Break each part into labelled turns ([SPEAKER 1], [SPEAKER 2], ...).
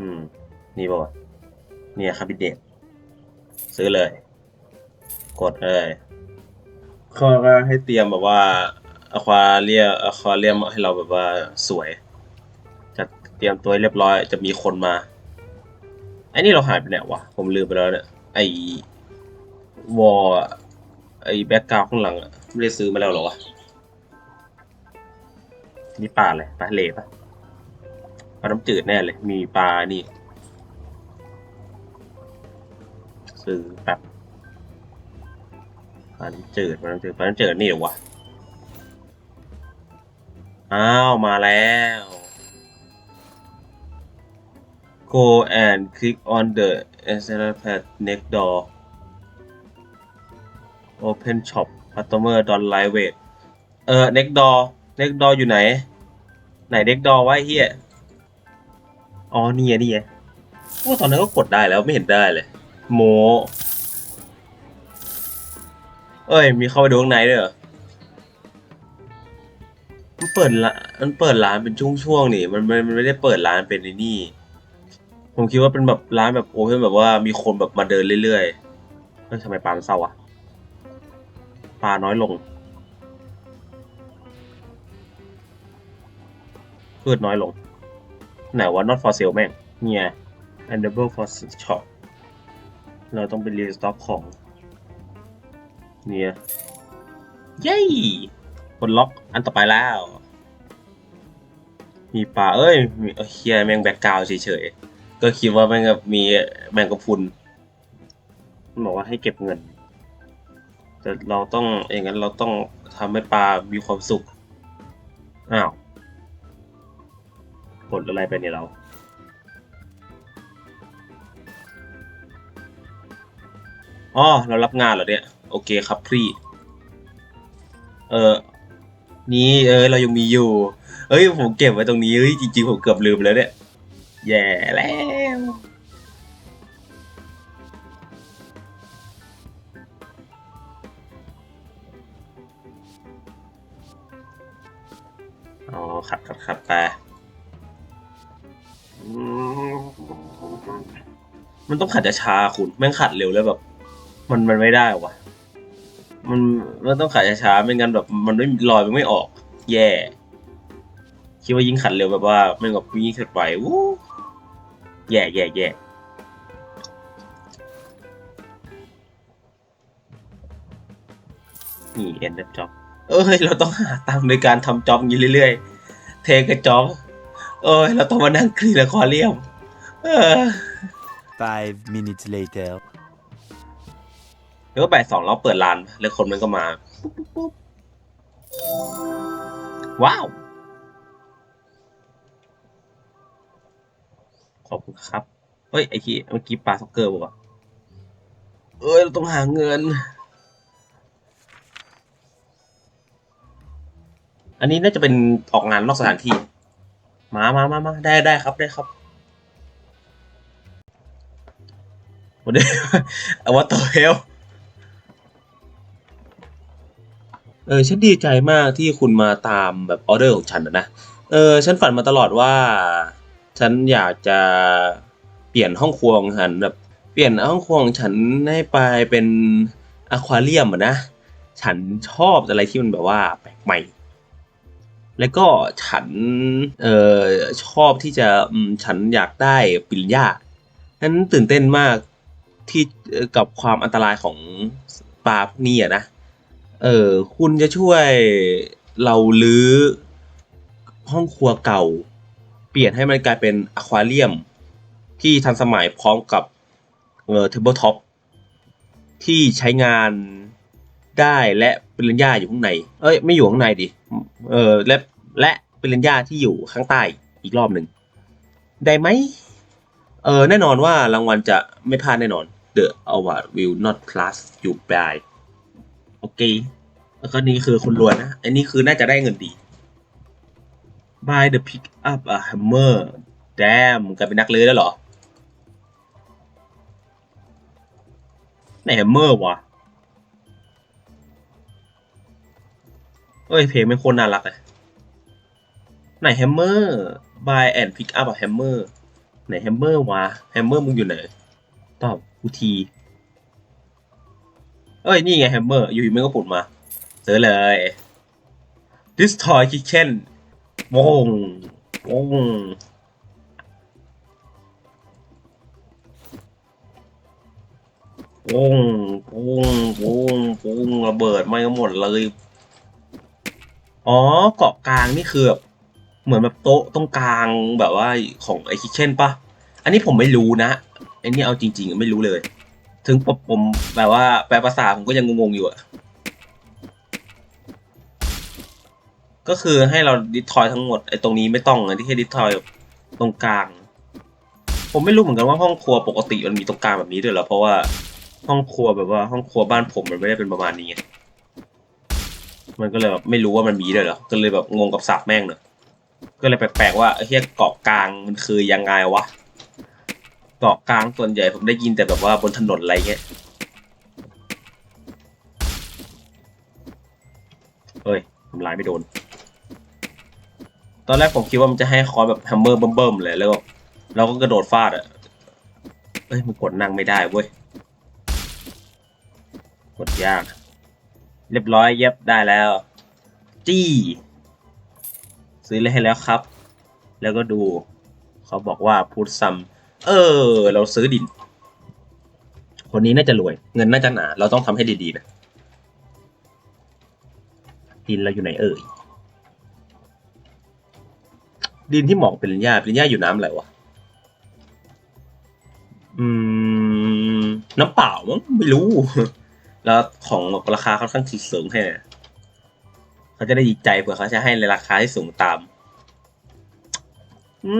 [SPEAKER 1] อืม นี่ป่าวะเนี่ยครับบิเดตซื้อเลย กดเลยเขาก็ให้เตรียมแบบว่าอควาเรียอควาเรียมให้เราแบบว่าสวย จะเตรียมตัวให้เรียบร้อย จะมีคนมาไอ้นี่เราหายไปไหนวะ ผมลืมไปแล้วเนี่ย ไอ้วอไอ้แบ็กกราวข้างหลังอะไม่ได้ซื้อมาแล้วหรอวะ นี่ปลาอะไรปลาเลปะ ปลาน้ำจืดแน่เลย มีปลานี่ซื้อแป๊บปลาน้ำจืดปลาน้ำจืดปลาน้ำจืดนี่เหรอวะอ้าวมาแล้ว go and click on the acceleration pad next door open shop customer don't live wait เออ next door next door อยู่ไหน ไหน next door วะไอ้เฮีย อ๋อนี่ไงนี่ไงว่าตอนนั้นก็กดได้แล้วไม่เห็นได้เลย โม เอ้ย มีเข้าไปดูข้างในด้วยเหรอมันเปิดละมันเปิดร้านเป็นช่วงๆนี่มันมันมันไม่ได้เปิดร้านเป็นไอ้นี่ ผมคิดว่าเป็นแบบร้านแบบโอเพนแบบว่ามีคนแบบมาเดินเรื่อยๆเฮ้ยทำไมปลามันเศร้าอะปลาน้อยลงพืชน้อยลง ไหนว่า not for sale แม่ง เนี่ย enable for shop เราต้องไปรีสต็อกของ เนี่ย เย้กดล็อกอันต่อไปแล้ว มีปลาเอ้ย มีเฮียแมงแบกกาวเฉยๆ ก็คิดว่าแมงแบบมีแมงกะพุนมันบอกว่าให้เก็บเงิน แต่เราต้องอย่างนั้นเราต้องทำให้ปลามีความสุข อ้าว กดอะไรไปเนี่ยเราอ๋อเรารับงานเหรอเนี่ย โอเคครับพี่ เออนี่เออเรายังมีอยู่ เอ้ยผมเก็บไว้ตรงนี้เอ้ยจริงๆผมเกือบลืมแล้วเนี่ย แย่แล้ว มันต้องขัดช้าๆคุณแม่งขัดเร็วแล้วแบบ มันมันไม่ได้วะมันมันต้องขัดช้าๆไม่งั้นแบบมันไม่รอยมันไม่ออก แย่ คิดว่ายิ่งขัดเร็วแบบว่าแม่งแบบยิ่งขัดไปวู้แย่แย่แย่นี่เอ็นจ็อบเอ้ยเราต้องหาตังค์ในการทำจ็อบอย่างนี้เรื่อยๆ เทกับจ็อบเอ้ยเราต้องมานั่งคลีนอะควาเรียมเออ
[SPEAKER 2] Five minutes later.
[SPEAKER 1] เดี๋ยวบ่ายสองเราเปิดร้าน แล้วคนมันก็มาปุ๊บปุ๊บปุ๊บว้าว ขอบคุณครับ เฮ้ย ไอ้ที่เมื่อกี้ปลาซ็อกเกอร์บอกว่าเอ้ย เราต้องหาเงิน อันนี้น่าจะเป็นออกงานนอกสถานที่ มามามามาได้ได้ครับได้ครับ วันนี้เอาว่าต่อเฮลเออฉันดีใจมากที่คุณมาตามแบบออเดอร์ของฉันนะ เออฉันฝันมาตลอดว่า ฉันอยากจะเปลี่ยนห้องครัวของฉันแบบเปลี่ยนห้องครัวของฉันให้ไปเป็นอควาเรียมอะนะ ฉันชอบอะไรที่มันแบบว่าแปลกใหม่ แล้วก็ฉันเออชอบที่จะฉันอยากได้ปิญญาฉันตื่นเต้นมาก ที่กับความอันตรายของปลาพวกนี้อะนะ เออ คุณจะช่วยเราลื้อห้องครัวเก่า เปลี่ยนให้มันกลายเป็นอควาเรียม ที่ทันสมัยพร้อมกับเออเทเบิลท็อปที่ใช้งานได้และปริญญาอยู่ข้างใน เอ้ยไม่อยู่ข้างในดิ เออและและปริญญาที่อยู่ข้างใต้อีกรอบหนึ่งได้ไหม เออแน่นอนว่ารางวัลจะไม่พลาดแน่นอน The award will not pass you by โอเค แล้วก็นี่คือคุณรวยนะ อันนี้คือน่าจะได้เงินดี Buy the pick up a hammer damn กลายเป็นนักเลือแล้วเหรอไหน hammer วะเอ้ยเพลงไม่โคตรน่ารักเลยไหน hammer buy and pick up a hammer ไหนแฮมเมอร์วะแฮมเมอร์มึงอยู่ไหน ตอบ กูทีเอ้ย นี่ไงแฮมเมอร์ อยู่ๆมันก็ปุ่นมาเจอเลย Destroy Kitchen วงวงวงวงวงวงระเบิดไม่ก็หมดเลย อ๋อเกาะกลางนี่คือแบบเหมือนแบบโต๊ะตรงกลางแบบว่าของไอคิเช่นปะ อันนี้ผมไม่รู้นะ ไอันนี้เอาจริงๆไม่รู้เลย ถึงผมผมแบบว่าแปลภาษาผมก็ยังงงๆอยู่อะก็คือให้เราดิทอยทั้งหมดไอ้ตรงนี้ไม่ต้องอะที่ให้ดิทอยตรงกลาง ผมไม่รู้เหมือนกันว่าห้องครัวปกติมันมีตรงกลางแบบนี้ด้วยเหรอเพราะว่าห้องครัวแบบว่าห้องครัวบ้านผมมันไม่ได้เป็นประมาณนี้ไงมันก็เลยแบบไม่รู้ว่ามันมีด้วยเหรอก็เลยแบบงงกับศัพท์แม่งเนอะก็เลยแปลกๆว่าเฮียเกาะกลางมันคือยังไงวะ เกาะกลางส่วนใหญ่ผมได้ยินแต่แบบว่าบนถนนอะไรเงี้ยเฮ้ยทำลายไม่โดน ตอนแรกผมคิดว่ามันจะให้คอยแบบแฮมเมอร์เบิ่มๆเลยแล้วเราก็กระโดดฟาดอะเอ้ยมันกดนั่งไม่ได้เว้ย กดยาก เรียบร้อยเย็บได้แล้ว จี้ ซื้อเลยให้แล้วครับ แล้วก็ดู เขาบอกว่าพูดซ้ำ เออ เราซื้อดิน คนนี้น่าจะรวย เงินน่าจะหนา เราต้องทำให้ดีๆนะ ดินเราอยู่ไหนเอ่ย ดินที่หมาะเป็นหญ้าเป็นหญ้าอยู่น้ำอะไรวะ อืม น้ำเปล่ามั้งไม่รู้ แล้วของราคาค่อนข้างที่สูงให้นเขาจะได้ดีใจเผื่อเขาจะให้ในราคาที่สูงตาม อื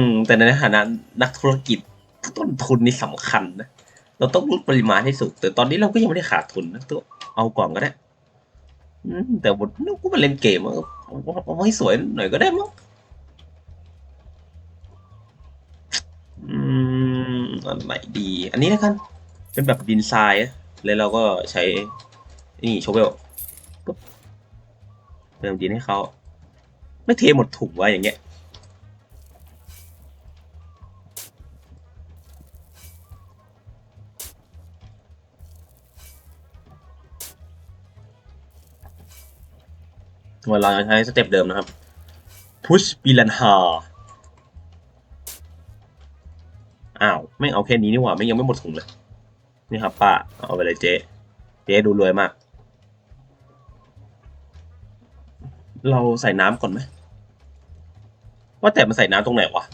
[SPEAKER 1] ม แต่ในฐานะนักธุรกิจต้นทุนนี่สำคัญนะ เราต้องลดปริมาณให้สูงแต่ตอนนี้เราก็ยังไม่ได้ขาดทุนนะตัวเอาก่อนก็ได้อืมแต่บทนู้ก็มาเล่นเกมเอาให้สวยหน่อยก็ได้มั้งอืมอะไรดี อันนี้แล้วกัน เป็นแบบดินทรายอะแล้วเราก็ใช้ นี่โชเวลปุ๊บเติมดินให้เขา ไม่เทหมดถุงไว้อย่างเงี้ย เราจะใช้สเต็ปเดิมนะครับ push บิลันฮาอ้าว ไม่เอาแค่นี้นี่หว่า ไม่ยังไม่หมดถุงเลย นี่ครับป้า เอาไปเลยเจ๊ เจ๊ดูรวยมาก เราใส่น้ำก่อนไหม ว่าแต่มันใส่น้ำตรงไหนวะ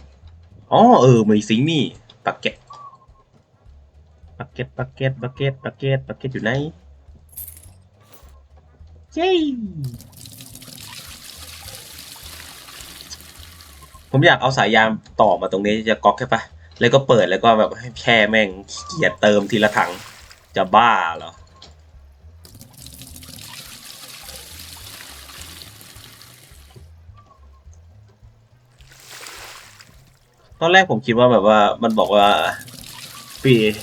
[SPEAKER 1] อ๋อ เออ มีซิงนี่ปักเก็ตปักเก็ตปักเก็ตปักเก็ตปักเก็ตปักเก็ตอยู่ไหน เย้ ผมอยากเอาสายยางต่อมาตรงนี้จะก๊อกใช่ปะแล้วก็เปิดแล้วก็แบบให้แค่แม่งเกียจเติมทีละถังจะบ้าเหรอตอนแรกผมคิดว่าแบบว่ามันบอกว่าเปลี่ยน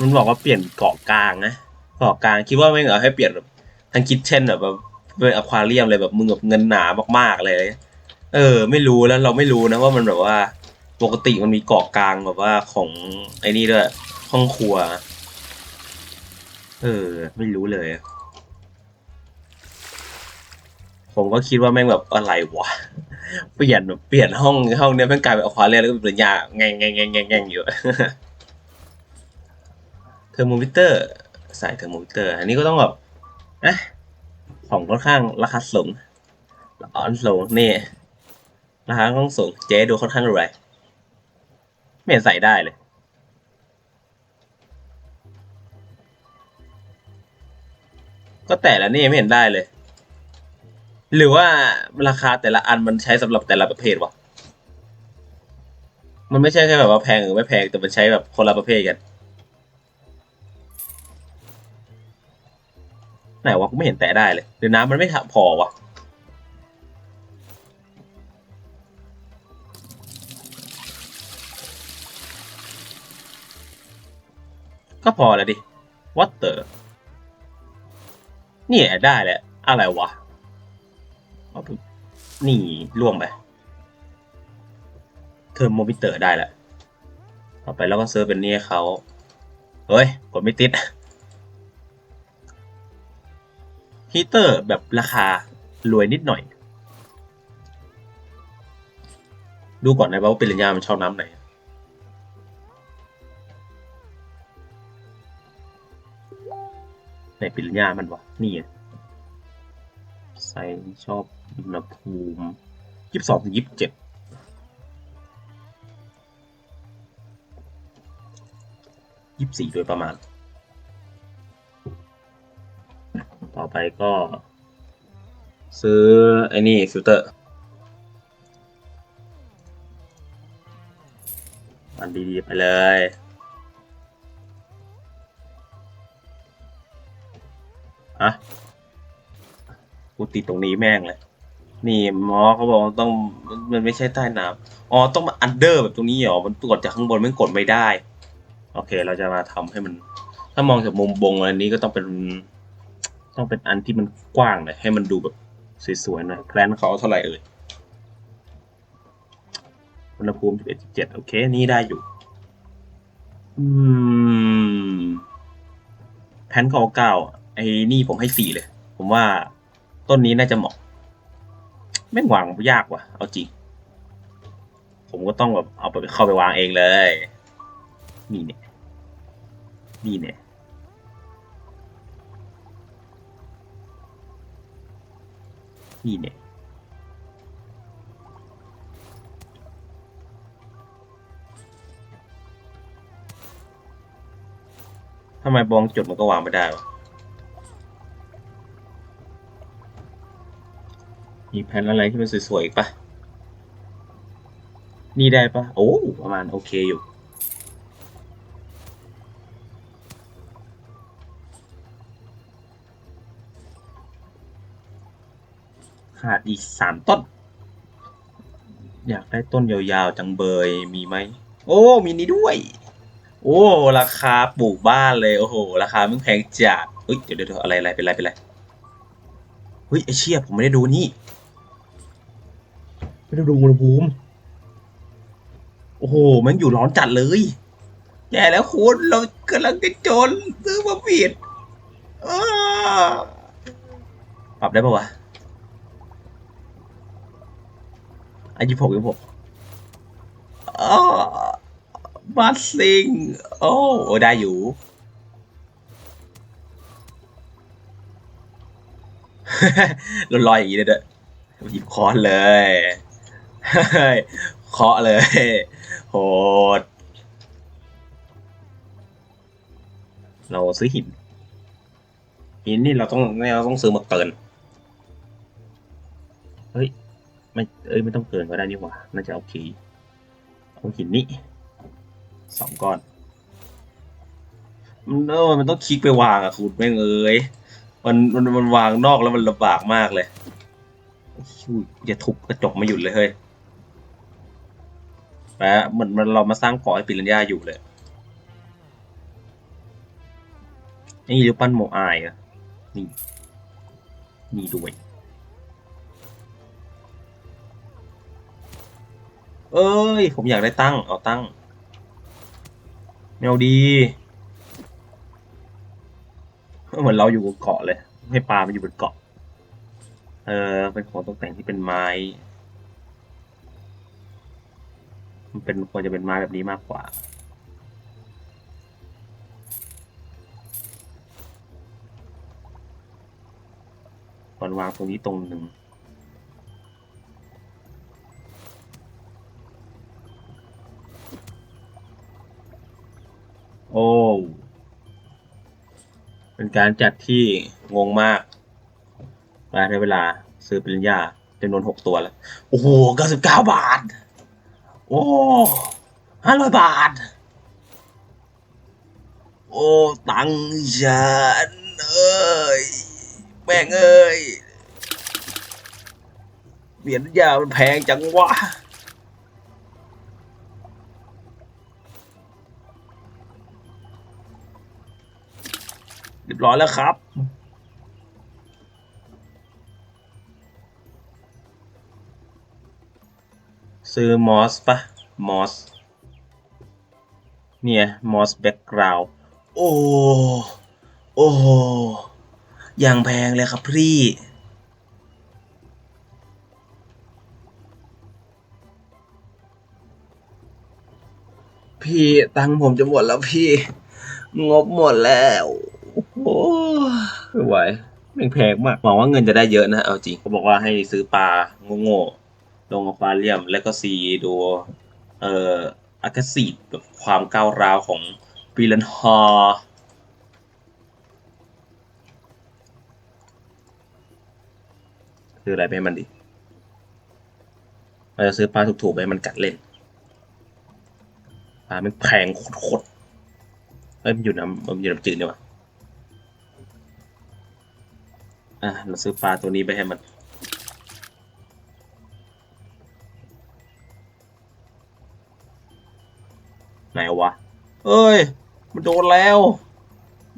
[SPEAKER 1] มันบอกว่าเปลี่ยนเกาะกลางนะเกาะกลางคิดว่าไม่เอาให้เปลี่ยนแบบทางคิดเช่นแบบเป็นอควาเรียมเลยแบบมึงแบบเงินหนามากๆเลย เออ ไม่รู้แล้วเราไม่รู้นะว่ามันแบบว่า ปกติมันมีเกาะกลางแบบว่าของไอ้นี่ด้วยห้องครัว เออ ไม่รู้เลย ผมก็คิดว่าแม่งแบบอะไรวะเปลี่ยนแบบเปลี่ยนห้องห้องเนี้ยแม่งกลายเป็นอควาเรียมแล้วก็เป็นปริญญาแงงแงงแงงแงงแงอยู่เทอร์โมมิเตอร์ใส่เทอร์โมมิเตอร์ อันนี้ก็ต้องแบบนะของค่อนข้างราคาสูงอ่อนสูงนี่ ราคาค่องสูงเจ๊ดูค่อนข้างรวยไม่เห็นใส่ได้เลย ก็แต่ละนี่ไม่เห็นได้เลย หรือว่าราคาแต่ละอันมันใช้สำหรับแต่ละประเภทวะมันไม่ใช่แค่แบบว่าแพงหรือไม่แพงแต่มันใช้แบบคนละประเภทกันไหนวะกูไม่เห็นแตะได้เลยหรือน้ำมันไม่ถพอวะ ก็พอแล้วดิ what the นี่ได้แหละ อะไรวะนี่ล่วงไป เทอร์โมมิเตอร์ได้แหละต่อไปเราก็เซื้อเป็นนี่เขา เฮ้ย กดไม่ติด ฮีเตอร์แบบราคารวยนิดหน่อย ดูก่อนนะว่าปริญญามันชอบน้ำไหน ในปริญญามันวะ นี่ไงใส่ชอบอุณหภูมิยี่สิบสองถึงยี่สิบเจ็ดยี่สิบสี่โดยประมาณ ต่อไปก็ ซื้อ ไอ้นี่ ฟิลเตอร์มันดี ๆ ไปเลย ฮะกูติดตรงนี้แม่งเลย นี่หมอเขาบอกว่าต้องมันไม่ใช่ใต้น้ำอ๋อต้องมาอันเดอร์แบบตรงนี้เหรอมันกดจากข้างบนมันกดไม่ได้ โอเค เราจะมาทำให้มัน ถ้ามองจากมุมบงอันนี้ก็ต้องเป็น ต้องเป็นอันที่มันกว้างหน่อยให้มันดูแบบสวยๆหน่อยแพลนเขาเท่าไหร่เอ่ยอุณหภูมิ11 7โอเค นี่ได้อยู่ อืมแพนเขาเก้า ไอ้นี่ผมให้สี่เลย ผมว่าต้นนี้น่าจะเหมาะไม่งวางยากว่ะ เอาจริง ผมก็ต้องแบบเอาไปเข้าไปวางเองเลย นี่เนี่ย นี่เนี่ย นี่เนี่ยทำไมบองจุดมันก็วางไม่ได้วะ มีแผนอะไรที่มันสวยๆอีกปะนี่ได้ปะโอ้ประมาณโอเคอยู่ขาดอีกสามต้น อยากได้ต้นยาวๆจังเบยมีไหม โอ้ มีนี้ด้วย โอ้ ราคาปลูกบ้านเลย โอ้โห ราคามึงแพงจัดเฮ้ย เดี๋ยวเดี๋ยวอะไรอะไรเป็นไรเป็นไรเฮ้ยไอเชี่ยผมไม่ได้ดูนี่ ไม่ได้ดูอุณหภูมิ โอ้โห มันอยู่ร้อนจัดเลย แย่แล้วคุณเรากำลังจะจนซื้อมาผิดปรับได้ปะวะอายุหกยี่หกอ๋อบัสซิง โอ้โอได้อยู่ลอยๆอย่างนี้เลยเด้อหยิบคอนเลย เฮ้ยเคาะเลย โหด เราซื้อหินหินนี่เราต้องเราต้องซื้อมาเกิน เฮ้ยไม่เอ้ยไม่ต้องเกินก็ได้นี่หว่า น่าจะโอเคเอาหินนี่สองก้อนมันเออมันต้องคลิกไปวางอะคุณแม่งเอ้ยมันมันมันวางนอกแล้วมันลำบากมากเลยอุ้ยอย่าทุบกระจกม่หยุดเลยเฮ้ย แปะเหมือนมันเรามาสร้างเกาะให้ปิรัญญาอยู่เลยนี่รูปปั้นโมอายอะนี่นี่ด้วยเอ้ย ผมอยากได้ตั้ง เอาตั้งแมวดี เหมือนเราอยู่บนเกาะเลย ให้ปลามันอยู่บนเกาะ เออเป็นของตกแต่งที่เป็นไม้ มันเป็นควรจะเป็นไม้แบบนี้มากกว่า ก่อนวางตรงนี้ตรงหนึ่งโอ้ เป็นการจัดที่งงมากมาได้เวลาซื้อปริญญาจำนวนหกตัวแล้ว โอ้โหเก้าสิบเก้าบาท โอ้ห้าร้อยบาท โอ้ ตังฉันเอ้ยแม่งเอ้ยเหรียญยามันแพงจังวะเรียบร้อยแล้วครับ ซื้อมอสปะมอสเนี่ยมอสแบ็กกราวโอ้ โอ้โหอย่างแพงเลยครับพี่ พี่ตังค์ผมจะหมดแล้วพี่ งบหมดแล้ว โอ้ไม่ไหวแม่งแพงมากหวังว่าเงินจะได้เยอะนะ เอาจริงเขาบอกว่าให้ซื้อปลาโง่ๆ ลงอควาเรียม แล้วก็ซีดูเอ่ออากาศแบบความก้าวร้าวของปีลันฮอร์คืออะไรไปให้มันดิเราจะซื้อปลาถูกๆไปให้มันกัดเล่นปลามันแพงโคตรๆเอ้ยมันอยู่น้ำมันอยู่น้ำจืดเนี่ยวะอะเราซื้อปลาตัวนี้ไปให้มัน เอ้ย มันโดนแล้ว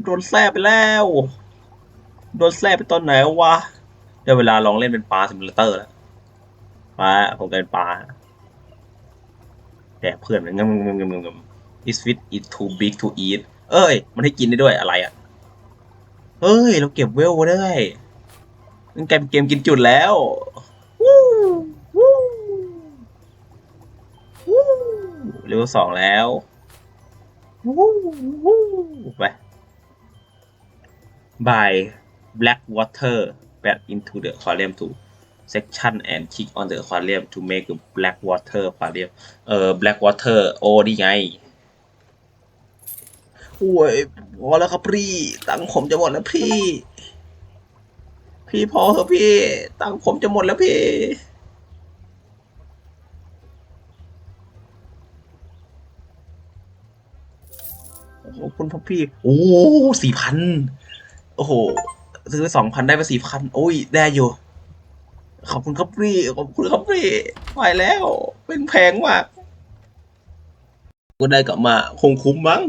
[SPEAKER 1] โดนแซ่ไปแล้ว โดนแซ่ไปตอนไหนวะได้เวลาลองเล่นเป็นปลาซิมูเลเตอร์แล้วปลาผมกลายเป็นปลาแต่เพื่อนมันงำงำงำงำง is fit is too big to eat เอ้ย มันให้กินได้ด้วยอะไรอะ เฮ้ย เราเก็บเวลได้มันกลายเป็นเกมกินจุดแล้ววู้วู้วู้เลเวลสองแล้ว ไป by Blackwater back into the aquarium to section and click on the aquarium to make Blackwater aquarium เออ Blackwater โอ้นี่ไงโอ้ยพอแล้วครับพี่ ตังผมจะหมดแล้วพี่ พี่พอเถอะพี่ ตังผมจะหมดแล้วพี่ คุณพ่อพี่ โอ้สี่พันโอ้โห ซื้อสองพันได้ไปสี่พันโอ้ย ได้อยู่ ขอบคุณครับพี่ ขอบคุณครับพี่ไปแล้ว เป็นแพงมากก็ได้กลับมาคงคุ้มมั้ง